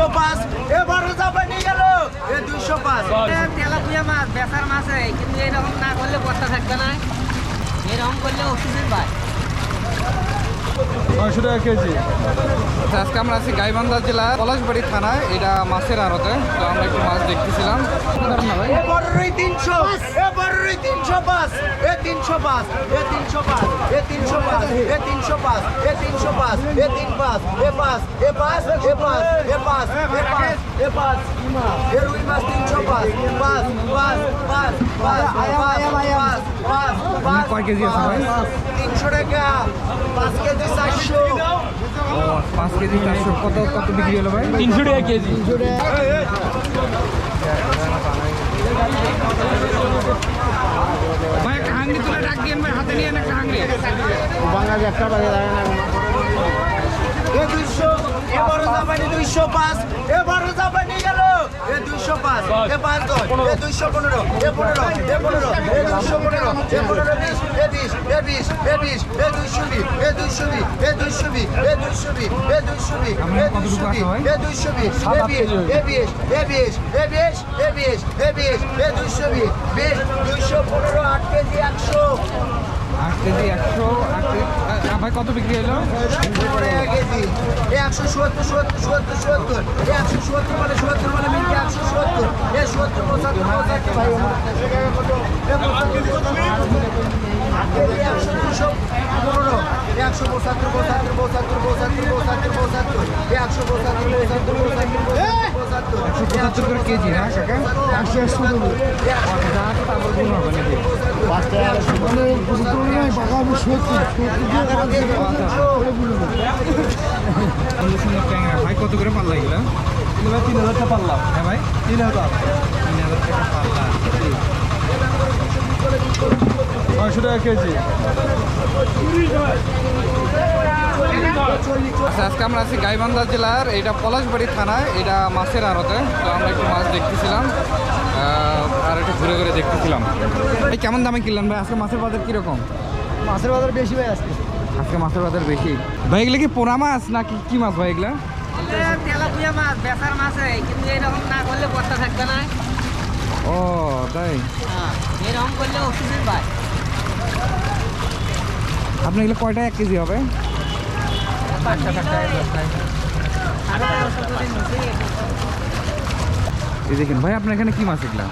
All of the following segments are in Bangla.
দুইশো পাঁচ। এ গেল। দুইশো পাঁচ। তেলাপুয়া মাছ বেচার মাছ কিন্তু এরকম না করলে বস্তা থাকবে না। এরকম করলে অক্সিজেন পায় নয়শো টাকা কেজি। আজকে আমরা আছি গাইবান্ধা জেলার পলাশবাড়ি থানায় এটা মাছের আড়তে। তো আমরা একটু মাছ দেখতেছিলাম। তিনশো। তিনশো পাঁচ। এ তিনশো পাঁচ। এ তিনশো পাঁচ। এ তিনশো পাঁচ। এ তিনশো পাঁচ। এ তিনশো পাঁচ। এ তিন পাঁচ। এ পাঁচ। এ পাঁচ। এ পাঁচ। এ পাঁচ এ পাঁচ এ পাঁচ এ রুই মাছ তিনশো পাঁচ পাঁচ পাঁচ পাঁচ পাঁচ পাঁচ পাঁচ পাঁচ কয় কেজি আছে ভাই? তিনশো টাকা পাঁচ কেজি চারশো। ও পাঁচ কেজি চারশো। কত কত বিক্রি হলো ভাই? তিনশো টাকা কেজি। ভাই একটা হাঙ্গি তুলে ডাক দিন ভাই হাতে নিয়ে একটা হাঙ্গি। এ দুইশো। এ বড় জাপানি দুইশো পাঁচ এ বড় জাপানি গেল এ দুইশো পাঁচ এ পাঁচ দশ এ দুইশো পনেরো এ পনেরো এ পনেরো এ দুইশো পনেরো এ পনেরো বিশ এ বিশ এ বিশ এ বিশ এ দুইশো বিশ এ দুইশো বিশ এ দুইশো বিশ এ দুইশো বিশ এ দুইশো বিশ এ দুইশো বিশ এ দুইশো বিশ এ বিশ এ বিশ এ বিশ এ বিশ এ বিশ এ দুইশো বিশ বিশ দুইশো পনেরো আট কেজি একশো আট কেজি একশো ভাই, কত বিক্রি হলো? একশো সত্তর সত্তর সত্তর সত্তর একশো সত্তর মানে সত্তর মানে মিনিট একশো সত্তর এ সত্তর পঁচাত্তর পঁচাত্তর একশো দুশো পনেরো একশো পঁচাত্তর পঁচাত্তর পঁচাত্তর পঁচাত্তর পঁচাত্তর পঁচাত্তর একশো পঁচাত্তর পঁচাত্তর পঁচাত্তর একশো পঁচাত্তর করে কেজি না কাকা একশো একশো তারপর গুণ হবে ভাই কত করে পাল্লা এগুলো তিন হাজার টাকা পারলাম হ্যাঁ ভাই তিন হাজার তিন হাজার টাকা পাল্লা নয়শো টাকা কেজি। আচ্ছা আজকে আমরা আছি গাইবান্ধা জেলার এটা পলাশবাড়ি থানায় এটা মাছের আড়তে। তো আমরা একটু মাছ দেখতেছিলাম আর একটু ঘুরে ঘুরে দেখতেছিলাম। ভাই কেমন দামে কিনলেন ভাই? আজকে মাছের বাজার কীরকম? মাছের বাজার বেশি ভাই আজকে। আজকে মাছের বাজার বেশি। ভাই এগুলো কি পোনা মাছ না কি কি মাছ ভাই এগুলো? তেলাপুয়া মাছ বেচার মাছ হয় কিন্তু এরকম না করলে থাকবে না। ও তাই? এরকম করলে অক্সিজেন পায় আপনি এগুলো কয়টা এক কেজি হবে? এই দেখেন ভাই আপনার এখানে কি মাছ এগুলা?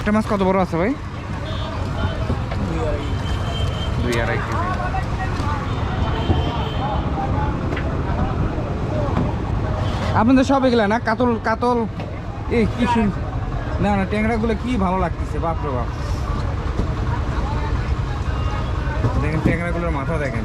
একটা মাছ কত বড় আছে ভাই? দুই আড়াই কেজি। আপনাদের সব এগুলা না? কাতল কাতল? এই কি শুন না না ট্যাংরাগুলো কি ভালো লাগতেছে বাপরে বাপ। দেখেন ট্যাংরাগুলোর মাথা দেখেন।